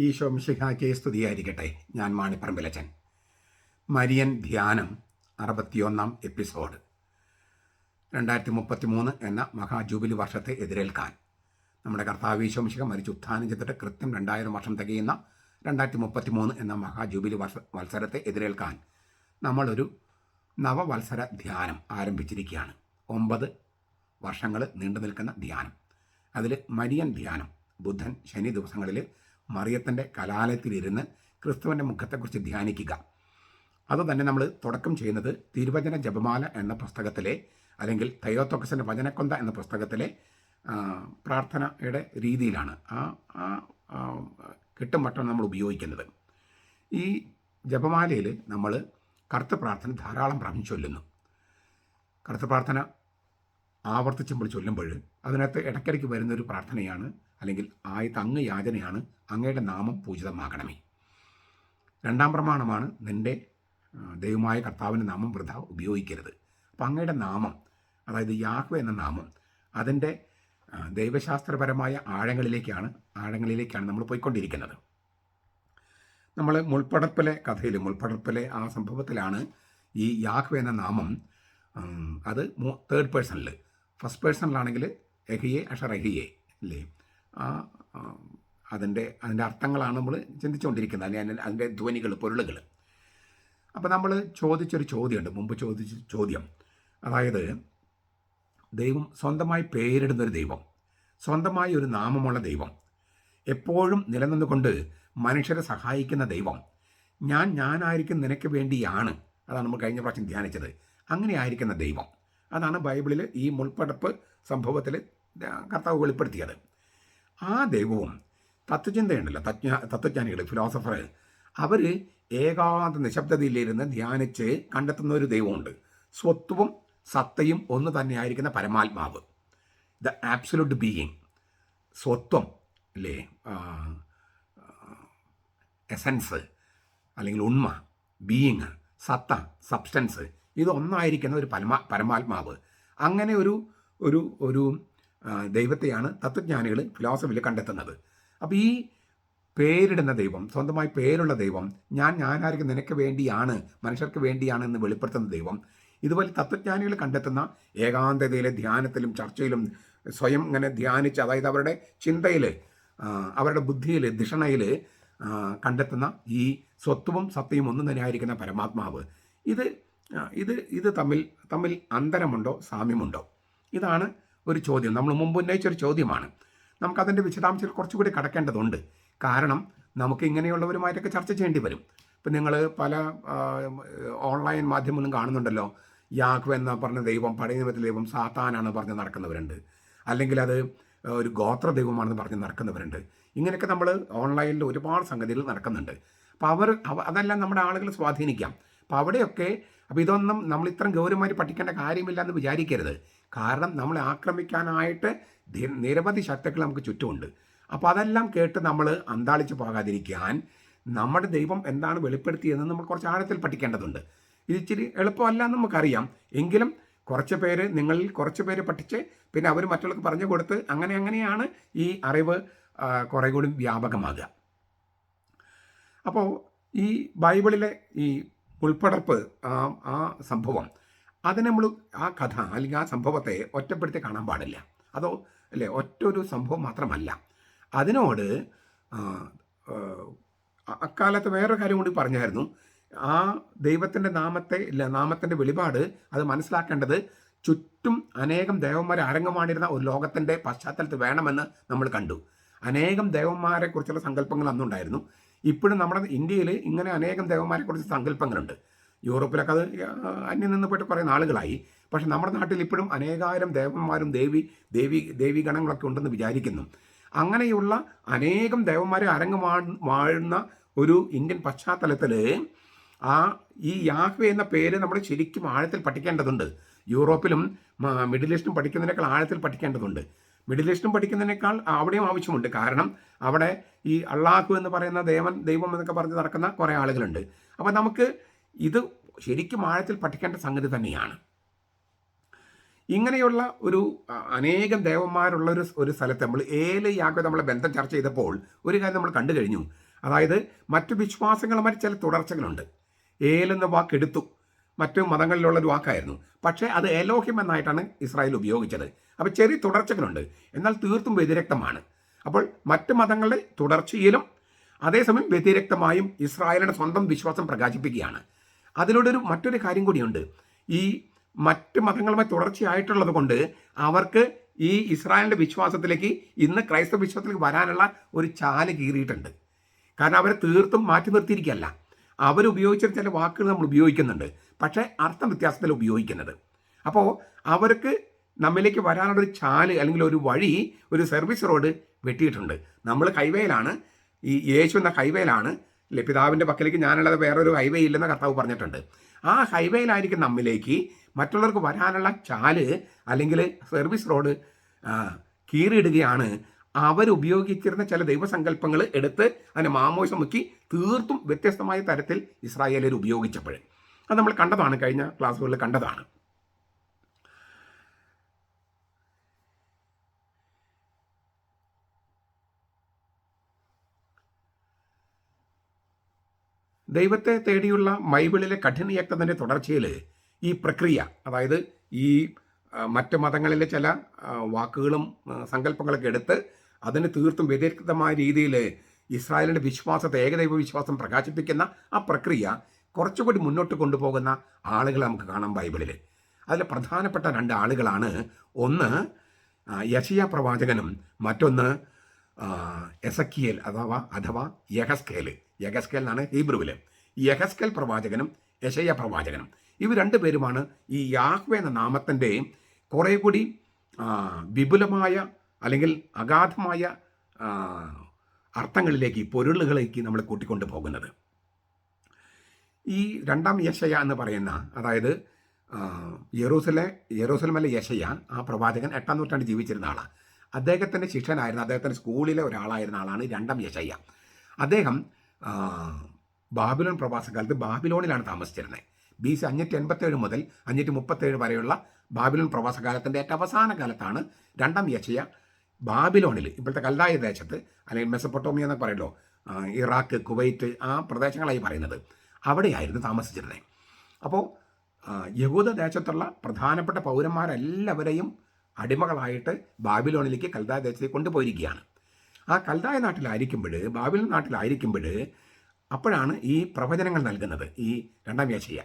ഈശോ മിശിഹായ്ക്ക് സ്തുതിയായിരിക്കട്ടെ. ഞാൻ മാണിപ്പറമ്പിലച്ചൻ. മരിയൻ ധ്യാനം അറുപത്തിയൊന്നാം എപ്പിസോഡ്. രണ്ടായിരത്തി മുപ്പത്തി മൂന്ന് എന്ന മഹാജൂബിലി വർഷത്തെ എതിരേൽക്കാൻ. നമ്മുടെ കർത്താവ് ഈശോ മിശിഹ മരിച്ചു ഉത്ഥാനം ചെയ്തിട്ട് കൃത്യം രണ്ടായിരം വർഷം തികയുന്ന രണ്ടായിരത്തി മുപ്പത്തി മൂന്ന് എന്ന മഹാജൂബിലി വർഷ മത്സരത്തെ എതിരേൽക്കാൻ നമ്മളൊരു നവവത്സര ധ്യാനം ആരംഭിച്ചിരിക്കുകയാണ്. ഒമ്പത് വർഷങ്ങൾ നീണ്ടു നിൽക്കുന്ന ധ്യാനം. അതിൽ മരിയൻ ധ്യാനം ബുധൻ ശനി ദിവസങ്ങളിൽ മറിയത്തിന്റെ കലാലയത്തിലിരുന്ന് ക്രിസ്തുവിന്റെ മുഖത്തെക്കുറിച്ച് ധ്യാനിക്കുക. അതുതന്നെ നമ്മൾ തുടക്കം ചെയ്യുന്നത് തിരുവചന ജപമാല എന്ന പുസ്തകത്തിലെ അല്ലെങ്കിൽ തയോത്തോക്കസിന്റെ വചനക്കൊന്ത എന്ന പുസ്തകത്തിലെ പ്രാർത്ഥനയുടെ രീതിയിലാണ് ആ കിട്ടും വട്ടം നമ്മൾ ഉപയോഗിക്കുന്നത്. ഈ ജപമാലയിൽ നമ്മൾ കറുത്ത പ്രാർത്ഥന ധാരാളം പ്രാവശ്യം ചൊല്ലുന്നു. കറുത്ത പ്രാർത്ഥന ആവർത്തിച്ചുമ്പോൾ ചൊല്ലുമ്പോൾ അതിനകത്ത് ഇടയ്ക്കിടയ്ക്ക് വരുന്നൊരു പ്രാർത്ഥനയാണ് അല്ലെങ്കിൽ ആയത് അങ്ങ് യാചനയാണ് അങ്ങയുടെ നാമം പൂജിതമാകണമേ. രണ്ടാം പ്രമാണമാണ് നിന്റെ ദൈവമായ കർത്താവിന്റെ നാമം വൃഥ ഉപയോഗിക്കരുത്. അപ്പം അങ്ങയുടെ നാമം അതായത് യാഹ്വ എന്ന നാമം അതിന്റെ ദൈവശാസ്ത്രപരമായ ആഴങ്ങളിലേക്കാണ് ആഴങ്ങളിലേക്കാണ് നമ്മൾ പോയിക്കൊണ്ടിരിക്കുന്നത്. നമ്മൾ മുൾപ്പടപ്പിലെ കഥയിൽ മുൾപ്പടപ്പിലെ ആ സംഭവത്തിലാണ് ഈ യാഹ്വ എന്ന നാമം അത് തേർഡ് പേഴ്സണിൽ ഫസ്റ്റ് പേഴ്സണിലാണെങ്കിൽ എഹിയെ അഷർ എഹിയെ അല്ലേ അതിന്റെ അതിന്റെ അർത്ഥങ്ങളാണ് നമ്മൾ ചിന്തിച്ചുകൊണ്ടിരിക്കുന്നത്. അതിന്റെ അതിന്റെ ധ്വനികൾ പൊരുളുകൾ അപ്പോൾ നമ്മൾ ചോദിച്ചൊരു ചോദ്യമുണ്ട്. മുമ്പ് ചോദിച്ച ചോദ്യം. അതായത് ദൈവം സ്വന്തമായി പേരിടുന്നൊരു ദൈവം സ്വന്തമായി ഒരു നാമമുള്ള ദൈവം എപ്പോഴും നിലനിന്നുകൊണ്ട് മനുഷ്യരെ സഹായിക്കുന്ന ദൈവം ഞാൻ ഞാനായിരിക്കും നിനക്ക് വേണ്ടിയാണ്. അതാണ് നമ്മൾ കഴിഞ്ഞ പ്രാവശ്യം ധ്യാനിച്ചത്. അങ്ങനെ ആയിരിക്കുന്ന ദൈവം. അതാണ് ബൈബിളിൽ ഈ മുൾപ്പടപ്പ് സംഭവത്തിൽ കർത്താവ് വെളിപ്പെടുത്തിയത്. ആ ദൈവവും തത്വചിന്തയുണ്ടല്ലോ. തജ്ഞ തത്വജ്ഞാനികൾ ഫിലോസഫർ അവർ ഏകാന്ത നിശബ്ദതയിലിരുന്ന് ധ്യാനിച്ച് കണ്ടെത്തുന്ന ഒരു ദൈവമുണ്ട്. സ്വത്വവും സത്തയും ഒന്ന് തന്നെയായിരിക്കുന്ന പരമാത്മാവ്. The absolute being. സ്വത്വം അല്ലേ എസൻസ് അല്ലെങ്കിൽ ഉണ്മ ബീയിങ് സത്ത സബ്സ്റ്റൻസ് ഇതൊന്നായിരിക്കുന്ന ഒരു പരമാ പരമാത്മാവ്. അങ്ങനെ ഒരു ഒരു ഒരു ദൈവത്തെയാണ് തത്വജ്ഞാനികൾ ഫിലോസഫിയിൽ കണ്ടെത്തുന്നത്. അപ്പോൾ ഈ പേരിടുന്ന ദൈവം സ്വന്തമായി പേരുള്ള ദൈവം ഞാൻ ഞാനായിരിക്കും നിനക്ക് വേണ്ടിയാണ് മനുഷ്യർക്ക് വേണ്ടിയാണ് എന്ന് വെളിപ്പെടുത്തുന്ന ദൈവം ഇതുപോലെ തത്വജ്ഞാനികൾ കണ്ടെത്തുന്ന ഏകാന്തതയിലെ ധ്യാനത്തിലും ചർച്ചയിലും സ്വയം ഇങ്ങനെ ധ്യാനിച്ച് അതായത് അവരുടെ ചിന്തയിൽ അവരുടെ ബുദ്ധിയിൽ ധിഷണയിൽ കണ്ടെത്തുന്ന ഈ സ്വത്വവും സത്യവും ഒന്നും തന്നെ ആയിരിക്കുന്ന പരമാത്മാവ്. ഇത് ഇത് ഇത് തമ്മിൽ തമ്മിൽ അന്തരമുണ്ടോ സാമ്യമുണ്ടോ? ഇതാണ് ഒരു ചോദ്യം. നമ്മൾ മുമ്പ് ഉന്നയിച്ച ഒരു ചോദ്യമാണ്. നമുക്കതിന്റെ വിശദാംശങ്ങൾ കുറച്ചുകൂടി കടക്കേണ്ടതുണ്ട്. കാരണം നമുക്ക് ഇങ്ങനെയുള്ളവരുമായിട്ടൊക്കെ ചർച്ച ചെയ്യേണ്ടി വരും. ഇപ്പം നിങ്ങൾ പല ഓൺലൈൻ മാധ്യമങ്ങളും കാണുന്നുണ്ടല്ലോ. യാഹ്വ എന്ന് പറഞ്ഞ ദൈവം പഴയ ദൈവം സാത്താനാണ് പറഞ്ഞ് നടക്കുന്നവരുണ്ട്. അല്ലെങ്കിൽ അത് ഒരു ഗോത്ര ദൈവമാണെന്ന് പറഞ്ഞ് നടക്കുന്നവരുണ്ട്. ഇങ്ങനെയൊക്കെ നമ്മൾ ഓൺലൈനിൽ ഒരുപാട് സംഗതികൾ നടക്കുന്നുണ്ട്. അപ്പോൾ അവർ അതെല്ലാം നമ്മുടെ ആളുകൾ സ്വാധീനിക്കാം. അപ്പോൾ അവിടെയൊക്കെ അപ്പോൾ ഇതൊന്നും നമ്മൾ ഇത്രയും ഗൗരവമായി പഠിക്കേണ്ട കാര്യമില്ല എന്ന് വിചാരിക്കരുത്. കാരണം നമ്മളെ ആക്രമിക്കാനായിട്ട് നിരവധി ശക്തികൾ നമുക്ക് ചുറ്റുമുണ്ട്. അപ്പോൾ അതെല്ലാം കേട്ട് നമ്മൾ അന്താളിച്ച് പോകാതിരിക്കാൻ നമ്മുടെ ദൈവം എന്താണ് വെളിപ്പെടുത്തിയതെന്ന് നമ്മൾ കുറച്ച് ആഴത്തിൽ പഠിക്കേണ്ടതുണ്ട്. ഇത് ഇച്ചിരി എളുപ്പമല്ല എന്ന് നമുക്കറിയാം. എങ്കിലും കുറച്ച് പേര് നിങ്ങളിൽ കുറച്ച് പേര് പഠിച്ച് പിന്നെ അവർ മറ്റുള്ളവർക്ക് പറഞ്ഞു കൊടുത്ത് അങ്ങനെ അങ്ങനെയാണ് ഈ അറിവ് കുറേ കൂടി വ്യാപകമാകുക. അപ്പോൾ ഈ ബൈബിളിലെ ഈ ഉൾപ്പടർപ്പ് ആ സംഭവം അതിനെ നമ്മൾ ആ കഥ അല്ലെങ്കിൽ ആ സംഭവത്തെ ഒറ്റപ്പെടുത്തി കാണാൻ പാടില്ല. അതോ അല്ലേ? ഒറ്റ ഒരു സംഭവം മാത്രമല്ല. അതിനോട് അക്കാലത്ത് വേറൊരു കാര്യം കൂടി പറഞ്ഞായിരുന്നു. ആ ദൈവത്തിന്റെ നാമത്തെ ഇല്ല നാമത്തിന്റെ വെളിപാട് അത് മനസ്സിലാക്കേണ്ടത് ചുറ്റും അനേകം ദേവന്മാർ അരങ്ങമാണിരുന്ന ഒരു ലോകത്തിന്റെ പശ്ചാത്തലത്തിൽ വേണമെന്ന് നമ്മൾ കണ്ടു. അനേകം ദേവന്മാരെ കുറിച്ചുള്ള സങ്കല്പങ്ങൾ അന്നുണ്ടായിരുന്നു. ഇപ്പോഴും നമ്മുടെ ഇന്ത്യയിൽ ഇങ്ങനെ അനേകം ദേവന്മാരെ കുറിച്ച് സങ്കല്പങ്ങളുണ്ട്. യൂറോപ്പിലൊക്കെ അത് അന്യം നിന്ന് പോയിട്ട് കുറേ നാളുകളായി. പക്ഷെ നമ്മുടെ നാട്ടിൽ ഇപ്പോഴും അനേകായിരം ദേവന്മാരും ദേവി ദേവി ദേവി ഗണങ്ങളൊക്കെ ഉണ്ടെന്ന് വിചാരിക്കുന്നു. അങ്ങനെയുള്ള അനേകം ദേവന്മാരെ അരങ്ങ് വാഴുന്ന ഒരു ഇന്ത്യൻ പശ്ചാത്തലത്തിൽ ആ ഈ യാഹ്വ എന്ന പേര് നമ്മൾ ശരിക്കും ആഴത്തിൽ പഠിക്കേണ്ടതുണ്ട്. യൂറോപ്പിലും മിഡിൽ ഈസ്റ്റും പഠിക്കുന്നതിനേക്കാൾ ആഴത്തിൽ പഠിക്കേണ്ടതുണ്ട്. മിഡിൽ ഈസ്റ്റും പഠിക്കുന്നതിനേക്കാൾ അവിടെയും ആവശ്യമുണ്ട്. കാരണം അവിടെ ഈ അള്ളാഹു എന്ന് പറയുന്ന ദേവൻ ദൈവം എന്നൊക്കെ പറഞ്ഞ് നടക്കുന്ന കുറേ ആളുകളുണ്ട്. അപ്പോൾ നമുക്ക് ഇത് ശരിക്കും ആഴത്തിൽ പഠിക്കേണ്ട സംഗതി തന്നെയാണ്. ഇങ്ങനെയുള്ള ഒരു അനേകം ദേവന്മാരുള്ള ഒരു ഒരു സ്ഥലത്ത് നമ്മൾ ഏൽ യാഗം നമ്മളെ ബന്ധം ചർച്ച ചെയ്തപ്പോൾ ഒരു കാര്യം നമ്മൾ കണ്ടു കഴിഞ്ഞു. അതായത് മറ്റു വിശ്വാസങ്ങളുമായി ചില തുടർച്ചകളുണ്ട്. ഏലെന്ന വാക്ക് എടുത്തു. മറ്റു മതങ്ങളിലുള്ള ഒരു വാക്കായിരുന്നു. പക്ഷേ അത് എലോഹിം എന്നായിട്ടാണ് ഇസ്രായേൽ ഉപയോഗിച്ചത്. അപ്പോൾ ചെറിയ തുടർച്ചകളുണ്ട്. എന്നാൽ തീർത്തും വ്യതിരക്തമാണ്. അപ്പോൾ മറ്റു മതങ്ങളുടെ തുടർച്ചയിലും അതേസമയം വ്യതിരക്തമായും ഇസ്രായേലിന്റെ സ്വന്തം വിശ്വാസം പ്രകാശിപ്പിക്കുകയാണ്. അതിലൂടെ ഒരു മറ്റൊരു കാര്യം കൂടിയുണ്ട്. ഈ മറ്റ് മതങ്ങളുമായി തുടർച്ചയായിട്ടുള്ളത് കൊണ്ട് അവർക്ക് ഈ ഇസ്രായേലിന്റെ വിശ്വാസത്തിലേക്ക് ഇന്ന് ക്രൈസ്തവ വിശ്വാസത്തിലേക്ക് വരാനുള്ള ഒരു ചാൽ കീറിയിട്ടുണ്ട്. കാരണം അവരെ തീർത്തും മാറ്റി നിർത്തിയിരിക്കുകയല്ല. അവരുപയോഗിച്ച ചില വാക്കുകൾ നമ്മൾ ഉപയോഗിക്കുന്നുണ്ട്. പക്ഷേ അർത്ഥം വ്യത്യാസത്തിൽ ഉപയോഗിക്കുന്നത്. അപ്പോൾ അവർക്ക് നമ്മിലേക്ക് വരാനുള്ള ഒരു ചാൽ അല്ലെങ്കിൽ ഒരു വഴി ഒരു സർവീസ് റോഡ് വെട്ടിയിട്ടുണ്ട്. നമ്മൾ ഹൈവേയിലാണ് ഈ യേശു എന്ന ഹൈവേയിലാണ് അല്ലെ പിതാവിന്റെ പക്കലേക്ക് ഞാനുള്ളത് വേറൊരു ഹൈവേ ഇല്ലെന്ന് കർത്താവ് പറഞ്ഞിട്ടുണ്ട്. ആ ഹൈവേയിലായിരിക്കും നമ്മിലേക്ക് മറ്റുള്ളവർക്ക് വരാനുള്ള ചാൽ അല്ലെങ്കിൽ സർവീസ് റോഡ് കീറിയിടുകയാണ് അവരുപയോഗിച്ചിരുന്ന ചില ദൈവസങ്കല്പങ്ങൾ എടുത്ത് അതിനെ മാമോശം മുക്കി തീർത്തും വ്യത്യസ്തമായ തരത്തിൽ ഇസ്രായേലർ ഉപയോഗിച്ചപ്പോൾ. അത് നമ്മൾ കണ്ടതാണ് കഴിഞ്ഞ ക്ലാസ്സുകളിൽ കണ്ടതാണ്. ദൈവത്തെ തേടിയുള്ള ബൈബിളിലെ കഠിനയക്തത്തിന്റെ തുടർച്ചയിൽ ഈ പ്രക്രിയ അതായത് ഈ മറ്റ് മതങ്ങളിലെ ചില വാക്കുകളും സങ്കല്പങ്ങളൊക്കെ എടുത്ത് അതിന് തീർത്തും വ്യതിരിക്തമായ രീതിയിൽ ഇസ്രായേലിന്റെ വിശ്വാസത്തെ ഏകദൈവ വിശ്വാസം പ്രകാശിപ്പിക്കുന്ന ആ പ്രക്രിയ കുറച്ചുകൂടി മുന്നോട്ട് കൊണ്ടുപോകുന്ന ആളുകളെ നമുക്ക് കാണാം ബൈബിളിൽ അതിൽ പ്രധാനപ്പെട്ട രണ്ട് ആളുകളാണ്. ഒന്ന് യശിയ പ്രവാചകനും. മറ്റൊന്ന് എസക്കിയൽ അഥവാ അഥവാ യഹസ്കേൽ യഹസ്കേൽ എന്നാണ് ഹീബ്രുവിൽ യഹസ്കേൽ പ്രവാചകനും യശയ പ്രവാചകനും. ഇവർ രണ്ടുപേരുമാണ് ഈ യാഹ്വ എന്ന നാമത്തിന്റെ കുറേ കൂടി വിപുലമായ അല്ലെങ്കിൽ അഗാധമായ അർത്ഥങ്ങളിലേക്ക് പൊരുളുകളിലേക്ക് നമ്മൾ കൂട്ടിക്കൊണ്ടു പോകുന്നത്. ഈ രണ്ടാം യശയ എന്ന് പറയുന്ന അതായത് യെറൂസലെ യെറൂസലമിലെ യശയ ആ പ്രവാചകൻ എട്ടാം നൂറ്റാണ്ട് ജീവിച്ചിരുന്ന ആളാണ് അദ്ദേഹത്തിന്റെ ശിഷ്യനായിരുന്ന അദ്ദേഹത്തിന്റെ സ്കൂളിലെ ഒരാളായിരുന്ന ആളാണ് രണ്ടാം യശയ്യ. അദ്ദേഹം ബാബിലോൺ പ്രവാസകാലത്ത് ബാബിലോണിലാണ് താമസിച്ചിരുന്നത്. ബി സി അഞ്ഞൂറ്റി എൺപത്തേഴ് മുതൽ അഞ്ഞൂറ്റി മുപ്പത്തേഴ് വരെയുള്ള ബാബിലോൺ പ്രവാസകാലത്തിന്റെ ഏറ്റവും അവസാന കാലത്താണ് രണ്ടാം യശയ ബാബിലോണിൽ ഇപ്പോഴത്തെ കൽദായ ദേശത്ത് അല്ലെങ്കിൽ മെസ്സപ്പൊട്ടോമിയ എന്നൊക്കെ പറയുമല്ലോ ആ, ഇറാഖ് കുവൈറ്റ് ആ പ്രദേശങ്ങളായി പറയുന്നത്. അവിടെയായിരുന്നു താമസിച്ചിരുന്നത്. അപ്പോൾ യഹൂദ ദേശത്തുള്ള പ്രധാനപ്പെട്ട പൗരന്മാരെല്ലാവരെയും അടിമകളായിട്ട് ബാബിലോണിലേക്ക് കൽദായ ദേശത്തേക്ക് കൊണ്ടുപോയിരിക്കുകയാണ്. ആ കൽതായ നാട്ടിലായിരിക്കുമ്പോൾ ബാബിൽ നാട്ടിലായിരിക്കുമ്പോൾ അപ്പോഴാണ് ഈ പ്രവചനങ്ങൾ നൽകുന്നത് ഈ രണ്ടാം യശയ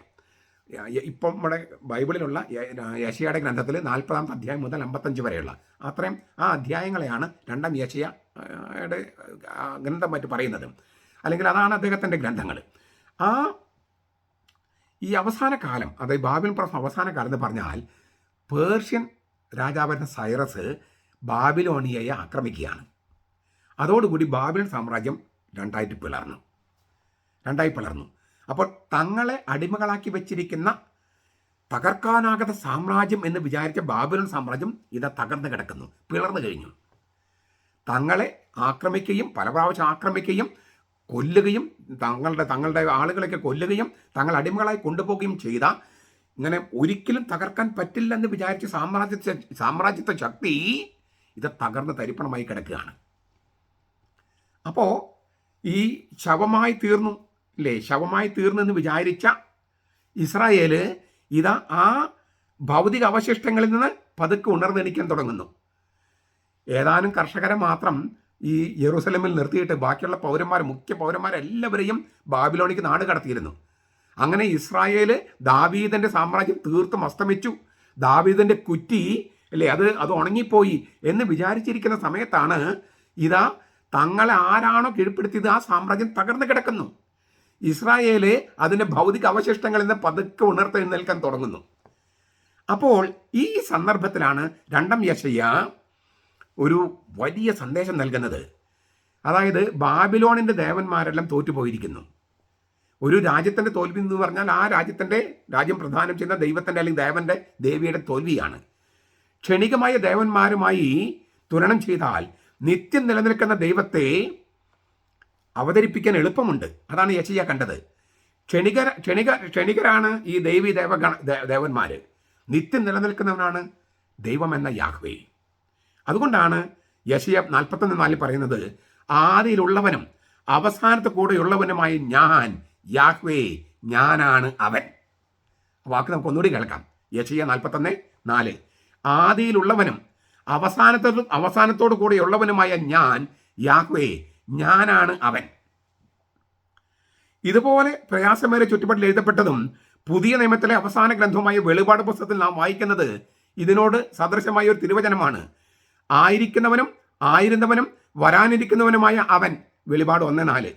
ഇപ്പം നമ്മുടെ ബൈബിളിലുള്ള യശയുടെ ഗ്രന്ഥത്തിൽ നാൽപ്പതാമത്തെ അധ്യായം മുതൽ അമ്പത്തഞ്ച് വരെയുള്ള അത്രയും ആ അധ്യായങ്ങളെയാണ് രണ്ടാം യശയുടെ ഗ്രന്ഥം മറ്റ് പറയുന്നത്. അല്ലെങ്കിൽ അതാണ് അദ്ദേഹത്തിന്റെ ഗ്രന്ഥങ്ങൾ. ആ ഈ അവസാന കാലം അതായത് ബാബിൽ പ്രശ്നം അവസാന കാലം എന്ന് പറഞ്ഞാൽ പേർഷ്യൻ രാജാവായിരുന്ന സൈറസ് ബാബിലോണിയയെ ആക്രമിക്കുകയാണ്. അതോടുകൂടി ബാബിലോൺ സാമ്രാജ്യം രണ്ടായിട്ട് പിളർന്നു. രണ്ടായി പിളർന്നു. അപ്പോൾ തങ്ങളെ അടിമകളാക്കി വെച്ചിരിക്കുന്ന തകർക്കാനാകാത്ത സാമ്രാജ്യം എന്ന് വിചാരിച്ച ബാബുലൻ സാമ്രാജ്യം ഇതാ തകർന്നു കിടക്കുന്നു പിളർന്നു കഴിഞ്ഞു. തങ്ങളെ ആക്രമിക്കുകയും പല പ്രാവശ്യം ആക്രമിക്കുകയും കൊല്ലുകയും തങ്ങളുടെ തങ്ങളുടെ ആളുകളെയൊക്കെ കൊല്ലുകയും തങ്ങൾ അടിമകളായി കൊണ്ടുപോകുകയും ചെയ്ത ഇങ്ങനെ ഒരിക്കലും തകർക്കാൻ പറ്റില്ലെന്ന് വിചാരിച്ച സാമ്രാജ്യത്തെ സാമ്രാജ്യത്തെ ശക്തി ഇത് തകർന്ന് തരിപ്പണമായി കിടക്കുകയാണ്. അപ്പോൾ ഈ ശവമായി തീർന്നു അല്ലേ ശവമായി തീർന്നെന്ന് വിചാരിച്ച ഇസ്രായേൽ ഇതാ ആ ഭൗതിക അവശിഷ്ടങ്ങളിൽ നിന്ന് പതുക്കെ ഉണർന്നെണിക്കാൻ തുടങ്ങുന്നു. ഏതാനും കർഷകരെ മാത്രം ഈ യെറൂസലമിൽ നിർത്തിയിട്ട് ബാക്കിയുള്ള പൗരന്മാർ മുഖ്യ പൗരന്മാരെല്ലാവരെയും ബാബിലോണിക്ക് നാട് കടത്തിയിരുന്നു. അങ്ങനെ ഇസ്രായേൽ ദാവീദിന്റെ സാമ്രാജ്യം തീർത്തും അസ്തമിച്ചു. ദാവീദിന്റെ കുറ്റി അല്ലേ അത് അത് ഉണങ്ങിപ്പോയി എന്ന് വിചാരിച്ചിരിക്കുന്ന സമയത്താണ് ഇതാ തങ്ങളെ ആരാണോ കീഴ്പ്പെടുത്തിയത്? ആ സാമ്രാജ്യം തകർന്നു കിടക്കുന്നു. ഇസ്രായേൽ അതിന്റെ ഭൗതിക അവശിഷ്ടങ്ങളിൽ നിന്ന് പതുക്കെ ഉണർത്തെഴുന്നേൽക്കാൻ തുടങ്ങുന്നു. അപ്പോൾ ഈ സന്ദർഭത്തിലാണ് രണ്ടാം യശയ്യ ഒരു വലിയ സന്ദേശം നൽകുന്നത്. അതായത് ബാബിലോണിന്റെ ദേവന്മാരെല്ലാം തോറ്റുപോയിരിക്കുന്നു. ഒരു രാജ്യത്തിന്റെ തോൽവി എന്ന് പറഞ്ഞാൽ ആ രാജ്യത്തിന്റെ രാജ്യം പ്രധാനം ചെയ്യുന്ന ദൈവത്തിന്റെ അല്ലെങ്കിൽ ദേവന്റെ ദേവിയുടെ തോൽവിയാണ്. ക്ഷണികമായ ദേവന്മാരുമായി തുലനം ചെയ്താൽ നിത്യം നിലനിൽക്കുന്ന ദൈവത്തെ അവതരിപ്പിക്കാൻ എളുപ്പമുണ്ട്. അതാണ് യശയ്യ കണ്ടത്. ക്ഷണികര ക്ഷണിക ക്ഷണികരാണ് ഈ ദേവി ദേവഗണ ദേവന്മാർ നിത്യം നിലനിൽക്കുന്നവനാണ് ദൈവം എന്ന യാഹ്വേ. അതുകൊണ്ടാണ് യശയ നാൽപ്പത്തൊന്ന് നാലിൽ പറയുന്നത് ആദിയിലുള്ളവനും അവസാനത്തെ കൂടെയുള്ളവനുമായ ഞാൻ യാഹ്വേ ഞാനാണ് അവൻ. വാക്ക് നമുക്ക് ഒന്നുകൂടി കേൾക്കാം. യശയ നാൽപ്പത്തൊന്ന് നാല് ആദിയിലുള്ളവനും അവസാനത്തോട് അവസാനത്തോടു കൂടിയുള്ളവനുമായ ഞാൻ യാഹ്വേ ഞാനാണ് അവൻ. ഇതുപോലെ പ്രയാസമേറെ ചുറ്റുപാടിൽ എഴുതപ്പെട്ടതും പുതിയ നിയമത്തിലെ അവസാന ഗ്രന്ഥവുമായ വെളിപാട് പുസ്തകത്തിൽ നാം വായിക്കുന്നത് ഇതിനോട് സദൃശമായ ഒരു തിരുവചനമാണ്. ആയിരിക്കുന്നവനും ആയിരുന്നവനും വരാനിരിക്കുന്നവനുമായ അവൻ. വെളിപാട് ഒന്ന് നാല്.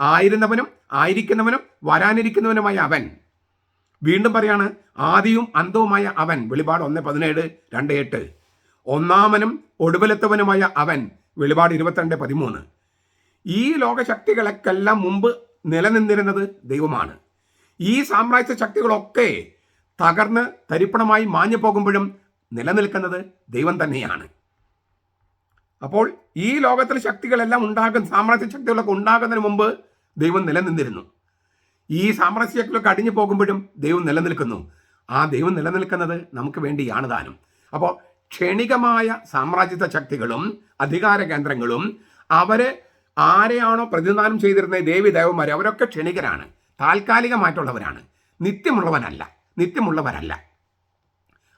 ആയിരുന്നവനും ആയിരിക്കുന്നവനും വരാനിരിക്കുന്നവനുമായ അവൻ. വീണ്ടും പറയാണ് ആദിയും അന്തവുമായ അവൻ. വെളിപാട് ഒന്ന് പതിനേഴ് രണ്ട് എട്ട്. ഒന്നാമനും ഒടുവിലെത്തവനുമായ അവൻ വെളിപാട് ഇരുപത്തിരണ്ട് പതിമൂന്ന്. ഈ ലോകശക്തികളൊക്കെല്ലാം മുമ്പ് നിലനിന്നിരുന്നത് ദൈവമാണ്. ഈ സാമ്രാജ്യ ശക്തികളൊക്കെ തകർന്ന് തരിപ്പണമായി മാഞ്ഞു പോകുമ്പോഴും നിലനിൽക്കുന്നത് ദൈവം തന്നെയാണ്. അപ്പോൾ ഈ ലോകത്തിലെ ശക്തികളെല്ലാം ഉണ്ടാകുന്ന സാമ്രാജ്യ ശക്തികളൊക്കെ ഉണ്ടാകുന്നതിന് മുമ്പ് ദൈവം നിലനിന്നിരുന്നു. ഈ സാമ്രാജ്യ ശക്തികളൊക്കെ അടിഞ്ഞു പോകുമ്പോഴും ദൈവം നിലനിൽക്കുന്നു. ആ ദൈവം നിലനിൽക്കുന്നത് നമുക്ക് വേണ്ടിയാണ് താനും അപ്പോൾ ക്ഷണികമായ സാമ്രാജ്യത്വ ശക്തികളും അധികാര കേന്ദ്രങ്ങളും അവരെ ആരെയാണോ പ്രതിനിധാനം ചെയ്തിരുന്ന ദേവി ദേവന്മാർ അവരൊക്കെ ക്ഷണികരാണ്. താൽക്കാലികമായിട്ടുള്ളവരാണ്. നിത്യമുള്ളവനല്ല നിത്യമുള്ളവരല്ല.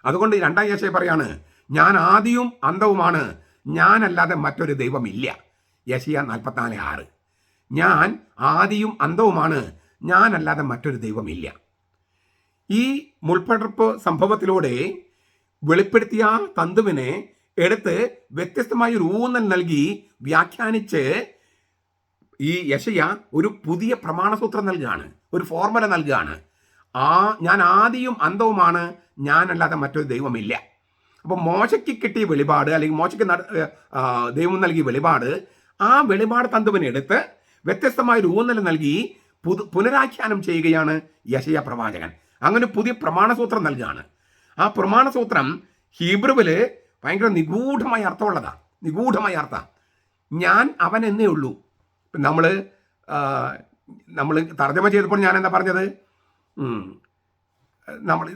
അതുകൊണ്ട് രണ്ടാം യേശയെ പറയാണ് ഞാൻ ആദിയും അന്തവുമാണ് ഞാനല്ലാതെ മറ്റൊരു ദൈവമില്ല. യശിയ നാൽപ്പത്തിനാല് ആറ്. ഞാൻ ആദിയും അന്തവുമാണ് ഞാനല്ലാതെ മറ്റൊരു ദൈവമില്ല. ഈ മുൾപ്പടർപ്പ് സംഭവത്തിലൂടെ വെളിപ്പെടുത്തിയ തന്തുവിനെ എടുത്ത് വ്യത്യസ്തമായ ഒരു ഊന്നൽ നൽകി വ്യാഖ്യാനിച്ച് ഈ യശയ ഒരു പുതിയ പ്രമാണസൂത്രം നൽകുകയാണ് ഒരു ഫോർമുല നൽകുകയാണ് ആ ഞാൻ ആദിയും അന്തവുമാണ് ഞാനല്ലാതെ മറ്റൊരു ദൈവമില്ല. അപ്പോൾ മോശയ്ക്ക് കിട്ടിയ വെളിപാട് അല്ലെങ്കിൽ മോശയ്ക്ക് ദൈവം നൽകിയ വെളിപാട് ആ വെളിപാട് തന്തുവിനെ എടുത്ത് വ്യത്യസ്തമായ ഒരു ഊന്നൽ നൽകി പുതു പുനരാഖ്യാനം ചെയ്യുകയാണ് യശയ പ്രവാചകൻ. അങ്ങനെ പുതിയ പ്രമാണസൂത്രം നൽകുകയാണ് ആ പ്രമാണ സൂത്രം ഹീബ്രുവിൽ ഭയങ്കര നിഗൂഢമായ അർത്ഥമുള്ളതാണ് നിഗൂഢമായ അർത്ഥം. ഞാൻ അവൻ എന്നേ ഉള്ളൂ. നമ്മൾ നമ്മൾ തർജമ ചെയ്തപ്പോൾ ഞാൻ എന്താ പറഞ്ഞത്? നമ്മൾ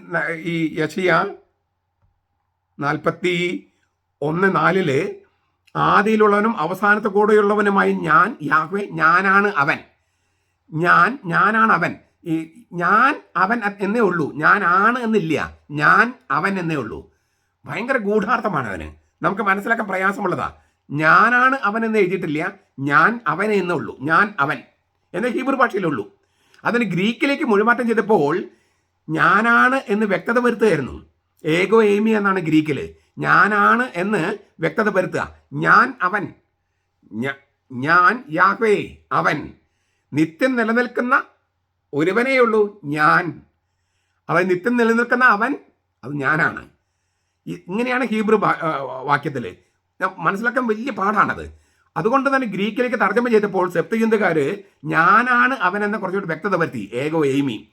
ഈ യശിയ നാൽപ്പത്തി ഒന്ന് നാലിൽ ആദിയിലുള്ളവനും അവസാനത്തെ കൂടെയുള്ളവനുമായി ഞാൻ യാഹ്വേ ഞാനാണ് അവൻ. ഞാൻ ഞാനാണ് അവൻ. ഈ ഞാൻ അവൻ എന്നേ ഉള്ളൂ. ഞാൻ ആണ് എന്നില്ല. ഞാൻ അവൻ എന്നേ ഉള്ളൂ. ഭയങ്കര ഗൂഢാർത്ഥമാണ് അവന്. നമുക്ക് മനസ്സിലാക്കാൻ പ്രയാസമുള്ളതാ. ഞാനാണ് അവൻ എന്ന് എഴുതിയിട്ടില്ല. ഞാൻ അവൻ എന്നേ ഉള്ളൂ. ഞാൻ അവൻ. എന്ന ഹീബ്രു ഭാഷയിലുള്ളൂ അതിന് ഗ്രീക്കിലേക്ക് മൊഴിമാറ്റം ചെയ്തപ്പോൾ ഞാനാണ് എന്ന് വ്യക്തത വരുത്തുകയായിരുന്നു. ഏകോ ഏമി എന്നാണ് ഗ്രീക്കിൽ ഞാനാണ് എന്ന് വ്യക്തത വരുത്തുക. ഞാൻ അവൻ. ഞാൻ യാഹ്വേ അവൻ. നിത്യം നിലനിൽക്കുന്ന ഒരുവനേ ഉള്ളൂ ഞാൻ. അവൻ നിത്യം നിലനിൽക്കുന്ന അവൻ അത് ഞാനാണ്. ഇങ്ങനെയാണ് ഹീബ്രു വാക്യത്തിൽ മനസ്സിലാക്കാൻ വലിയ പാടാണത് അതുകൊണ്ട് തന്നെ ഗ്രീക്കിലേക്ക് തർജമ ചെയ്തപ്പോൾ സെപ്തയുന്തകാര് ഞാനാണ് അവൻ എന്ന കുറച്ചുകൂടി വ്യക്തത വരുത്തി. ഏകോ എയ്മി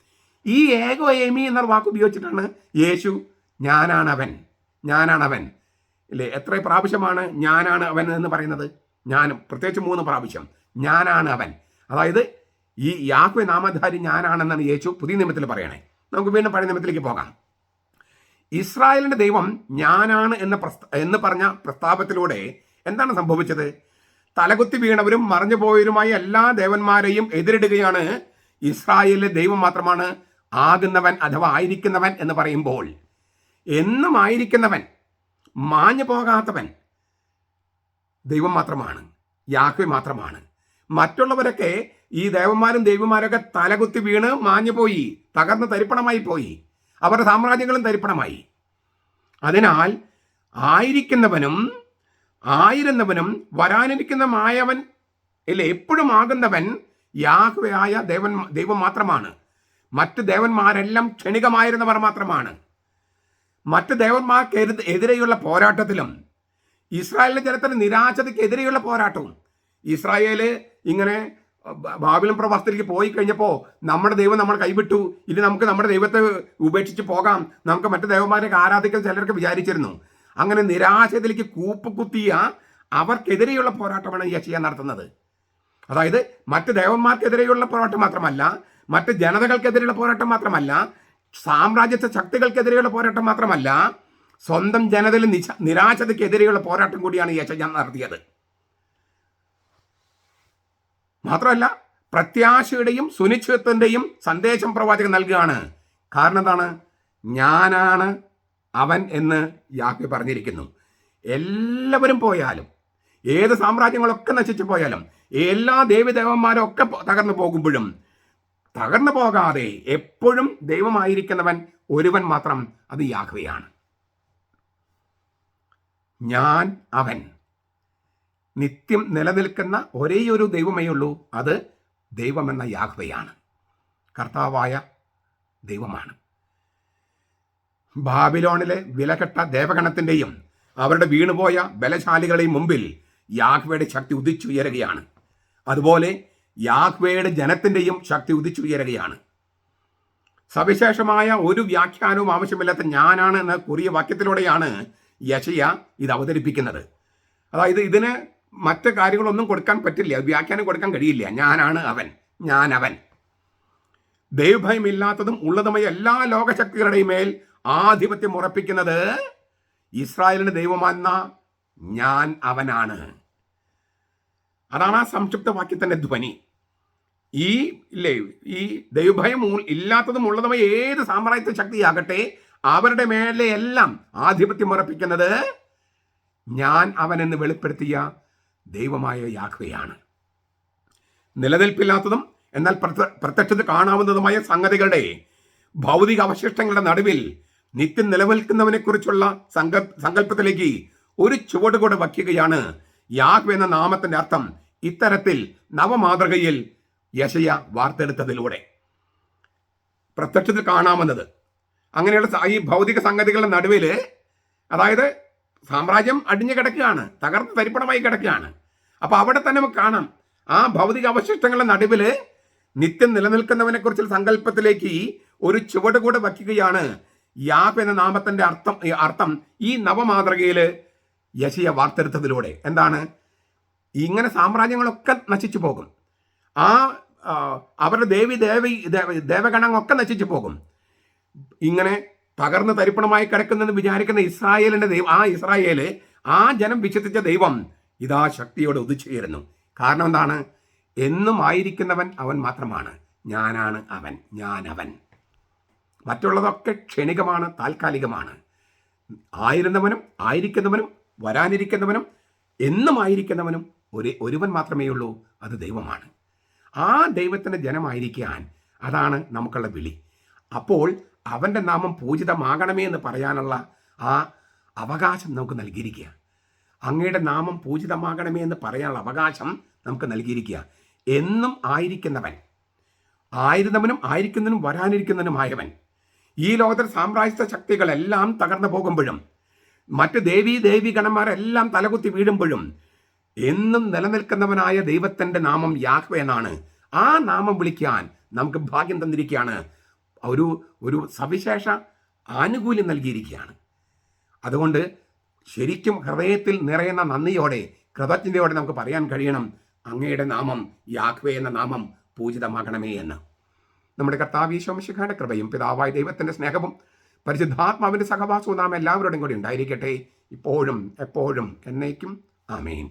ഈ ഏകോ എയ്മി എന്ന വാക്ക് ഉപയോഗിച്ചിട്ടാണ് യേശു ഞാനാണ് അവൻ. ഞാനാണ് അവൻ. ഇല്ലേ? എത്ര പ്രാവശ്യമാണ് ഞാനാണ് അവൻ എന്ന് പറയുന്നത്? ഞാനും. പ്രത്യേകിച്ച് മൂന്ന് പ്രാവശ്യം. ഞാനാണ് അവൻ. അതായത് ഈ യാക്വ നാമധാരി ഞാനാണെന്നാണ് യേശു പുതിയ നിയമത്തിൽ പറയണേ. നമുക്ക് വീണ്ടും പഴയ നിയമത്തിലേക്ക് പോകാം. ഇസ്രായേലിന്റെ ദൈവം ഞാനാണ് എന്ന എന്ന് പറഞ്ഞ പ്രസ്താപത്തിലൂടെ എന്താണ് സംഭവിച്ചത്? തലകുത്തി വീണവരും മറഞ്ഞു പോയവരുമായ എല്ലാ ദേവന്മാരെയും എതിരിടുകയാണ് ഇസ്രായേലിലെ ദൈവം മാത്രമാണ്. ആകുന്നവൻ അഥവാ ആയിരിക്കുന്നവൻ എന്ന് പറയുമ്പോൾ എന്നും ആയിരിക്കുന്നവൻ മാഞ്ഞു പോകാത്തവൻ ദൈവം മാത്രമാണ് യാഹ്വെ മാത്രമാണ്. മറ്റുള്ളവരൊക്കെ ഈ ദേവന്മാരും ദൈവന്മാരൊക്കെ തലകുത്തി വീണ് മാഞ്ഞു പോയി തകർന്ന് തരിപ്പണമായി പോയി. അവരുടെ സാമ്രാജ്യങ്ങളും തരിപ്പണമായി. അതിനാൽ ആയിരിക്കുന്നവനും ആയിരുന്നവനും വരാനിരിക്കുന്നതുമായവൻ ഇല്ല എപ്പോഴും ആകുന്നവൻ യാഹുവയായ ദേവൻ ദൈവം മാത്രമാണ്. മറ്റ് ദേവന്മാരെല്ലാം ക്ഷണികമായിരുന്നവർ മാത്രമാണ്. മറ്റ് ദേവന്മാർക്ക് എതിരെയുള്ള പോരാട്ടത്തിലും ഇസ്രായേലിന്റെ ജനത്തിന് നിരാശതയ്ക്ക് എതിരെയുള്ള പോരാട്ടവും ഇസ്രായേൽ ഇങ്ങനെ ബ- ബാബിലോൺ പ്രവാസത്തിലേക്ക് പോയി കഴിഞ്ഞപ്പോൾ നമ്മുടെ ദൈവം നമ്മൾ കൈവിട്ടു. ഇനി നമുക്ക് നമ്മുടെ ദൈവത്തെ ഉപേക്ഷിച്ച് പോകാം. നമുക്ക് മറ്റു ദൈവന്മാരെ ആരാധിക്കാൻ ചിലർക്ക് വിചാരിച്ചിരുന്നു. അങ്ങനെ നിരാശയത്തിലേക്ക് കൂപ്പ് കുത്തിയ അവർക്കെതിരെയുള്ള പോരാട്ടമാണ് യശിയ നടത്തുന്നത്. അതായത് മറ്റ് ദേവന്മാർക്കെതിരെയുള്ള പോരാട്ടം മാത്രമല്ല മറ്റ് ജനതകൾക്കെതിരെയുള്ള പോരാട്ടം മാത്രമല്ല സാമ്രാജ്യത്തെ ശക്തികൾക്കെതിരെയുള്ള പോരാട്ടം മാത്രമല്ല സ്വന്തം ജനതയിൽ നിശ നിരാശതയ്ക്കെതിരെയുള്ള പോരാട്ടം കൂടിയാണ് യശയ നടത്തിയത്. മാത്രമല്ല പ്രത്യാശയുടെയും സുനിശ്ചിതത്തിന്റെയും സന്ദേശം പ്രവാചകൻ നൽകുകയാണ്. കാരണം എന്താണ്? ഞാനാണ് അവൻ എന്ന് യാഹ്വെ പറഞ്ഞിരിക്കുന്നു. എല്ലാവരും പോയാലും ഏത് സാമ്രാജ്യങ്ങളൊക്കെ നശിച്ചു പോയാലും എല്ലാ ദേവിദേവന്മാരും ഒക്കെ തകർന്നു പോകുമ്പോഴും തകർന്നു പോകാതെ എപ്പോഴും ദൈവമായിരിക്കുന്നവൻ ഒരുവൻ മാത്രം അത് യാഹ്വയാണ്. ഞാൻ അവൻ. നിത്യം നിലനിൽക്കുന്ന ഒരേയൊരു ദൈവമേ ഉള്ളൂ അത് ദൈവമെന്ന യാഹ്വയാണ്. കർത്താവായ ദൈവമാണ്. ബാബിലോണിലെ വിലകെട്ട ദേവഗണത്തിന്റെയും അവരുടെ വീണുപോയ ബലശാലികളുടെയും മുമ്പിൽ യാഹ്വയുടെ ശക്തി ഉദിച്ചുയരുകയാണ്. അതുപോലെ യാഹ്വയുടെ ജനത്തിന്റെയും ശക്തി ഉദിച്ചുയരുകയാണ്. സവിശേഷമായ ഒരു വ്യാഖ്യാനവും ആവശ്യമില്ലാത്ത ഞാനാണ് എന്ന കുറിയ വാക്യത്തിലൂടെയാണ് യശയ ഇത് അവതരിപ്പിക്കുന്നത്. അതായത് ഇതിന് മറ്റ് കാര്യങ്ങളൊന്നും കൊടുക്കാൻ പറ്റില്ല വ്യാഖ്യാനം കൊടുക്കാൻ കഴിയില്ല. ഞാനാണ് അവൻ ഞാൻ അവൻ ദൈവഭയമില്ലാത്തതും ഉള്ളതുമായ എല്ലാ ലോകശക്തികളുടെയും മേൽ ആധിപത്യം ഉറപ്പിക്കുന്നത് ഇസ്രായേലിന് ദൈവമെന്ന ഞാൻ അവനാണ്. അതാണ് ആ സംക്ഷിപ്ത വാക്യത്തിന്റെ ധ്വനി. ഈ ഇല്ലേ ഈ ദൈവഭയം ഇല്ലാത്തതും ഉള്ളതുമായ ഏത് സാമ്രാജ്യത്തെ ശക്തിയാകട്ടെ അവരുടെ മേലെ എല്ലാം ആധിപത്യം ഉറപ്പിക്കുന്നത് ഞാൻ അവനെന്ന് വെളിപ്പെടുത്തിയ ദൈവമായ യാഹ്വയാണ്. നിലനിൽപ്പില്ലാത്തതും എന്നാൽ പ്രത്യ- പ്രത്യക്ഷത്തിൽ കാണാവുന്നതുമായ സംഗതികളുടെ ഭൗതിക അവശിഷ്ടങ്ങളുടെ നടുവിൽ നിത്യം നിലനിൽക്കുന്നവനെക്കുറിച്ചുള്ള സങ്ക സങ്കല്പത്തിലേക്ക് ഒരു ചുവട് കൂടെ വയ്ക്കുകയാണ് യാഹ്വ എന്ന നാമത്തിന്റെ അർത്ഥം ഇത്തരത്തിൽ നവമാതൃകയിൽ യശയ വാർത്തെടുത്തതിലൂടെ. പ്രത്യക്ഷത്തിൽ കാണാമെന്നത് അങ്ങനെയുള്ള ഈ ഭൗതിക സംഗതികളുടെ നടുവിൽ അതായത് സാമ്രാജ്യം അടിഞ്ഞു കിടക്കുകയാണ് തകർന്ന് തരിപ്പണമായി കിടക്കുകയാണ്. അപ്പോൾ അവിടെ തന്നെ നമുക്ക് കാണാം ആ ഭൗതിക അവശിഷ്ടങ്ങളുടെ നടുവിൽ നിത്യം നിലനിൽക്കുന്നവനെ കുറിച്ചുള്ള സങ്കല്പത്തിലേക്ക് ഒരു ചുവട് കൂടെ വയ്ക്കുകയാണ്. യാപ് എന്ന നാമത്തിന്റെ അർത്ഥം അർത്ഥം ഈ നവമാതൃകയിൽ യശയ വാർത്തെടുത്തതിലൂടെ. എന്താണ്? ഇങ്ങനെ സാമ്രാജ്യങ്ങളൊക്കെ നശിച്ചു പോകും. ആ അവരുടെ ദേവി ദേവ- ദേവഗണങ്ങളൊക്കെ നശിച്ചു പോകും. ഇങ്ങനെ തകർന്ന് തരിപ്പണമായി കിടക്കുന്നെന്ന് വിചാരിക്കുന്ന ഇസ്രായേലിന്റെ ദൈവം ആ ഇസ്രായേൽ ആ ജനം വിശ്വസിച്ച ദൈവം ഇതാ ശക്തിയോടെ ഉദിച്ചുയരുന്നു. കാരണം എന്താണ്? എന്നും ആയിരിക്കുന്നവൻ അവൻ മാത്രമാണ്. ഞാനാണ് അവൻ ഞാൻ അവൻ മറ്റുള്ളതൊക്കെ ക്ഷണികമാണ് താൽക്കാലികമാണ്. ആയിരുന്നവനും ആയിരിക്കുന്നവനും വരാനിരിക്കുന്നവനും എന്നും ആയിരിക്കുന്നവനും ഒരു ഒരുവൻ മാത്രമേ ഉള്ളൂ അത് ദൈവമാണ്. ആ ദൈവത്തിന്റെ ജനമായിരിക്കാൻ അതാണ് നമുക്കുള്ള വിളി. അപ്പോൾ അവന്റെ നാമം പൂജിതമാകണമേ എന്ന് പറയാനുള്ള ആ അവകാശം നമുക്ക് നൽകിയിരിക്കുക. അങ്ങയുടെ നാമം പൂജിതമാകണമേ എന്ന് പറയാനുള്ള അവകാശം നമുക്ക് നൽകിയിരിക്കുക. എന്നും ആയിരിക്കുന്നവൻ ആയിരുന്നവനും ആയിരിക്കുന്നതിനും വരാനിരിക്കുന്നതിനുമായവൻ ഈ ലോകത്തിൽ സാമ്രാജ്യ ശക്തികളെല്ലാം തകർന്നു പോകുമ്പോഴും മറ്റ് ദേവീ ദേവി ഗണന്മാരെല്ലാം തലകുത്തി വീഴുമ്പോഴും എന്നും നിലനിൽക്കുന്നവനായ ദൈവത്തിന്റെ നാമം യാഹ്വ എന്നാണ്. ആ നാമം വിളിക്കാൻ നമുക്ക് ഭാഗ്യം തന്നിരിക്കുകയാണ്. ഒരു ഒരു സവിശേഷ ആനുകൂല്യം നൽകിയിരിക്കുകയാണ്. അതുകൊണ്ട് ശരിക്കും ഹൃദയത്തിൽ നിറയുന്ന നന്ദിയോടെ കൃതജ്ഞതയോടെ നമുക്ക് പറയാൻ കഴിയണം അങ്ങയുടെ നാമം യാഖ്വേ എന്ന നാമം പൂജിതമാകണമേ എന്ന്. നമ്മുടെ കർത്താവ് ഈശോമിശിഖാന്റെ കൃപയും പിതാവായ ദൈവത്തിന്റെ സ്നേഹവും പരിശുദ്ധാത്മാവിന്റെ സഹവാസവും നാം എല്ലാവരോടും കൂടി ഉണ്ടായിരിക്കട്ടെ. ഇപ്പോഴും എപ്പോഴും എന്നേക്കും. ആമേൻ.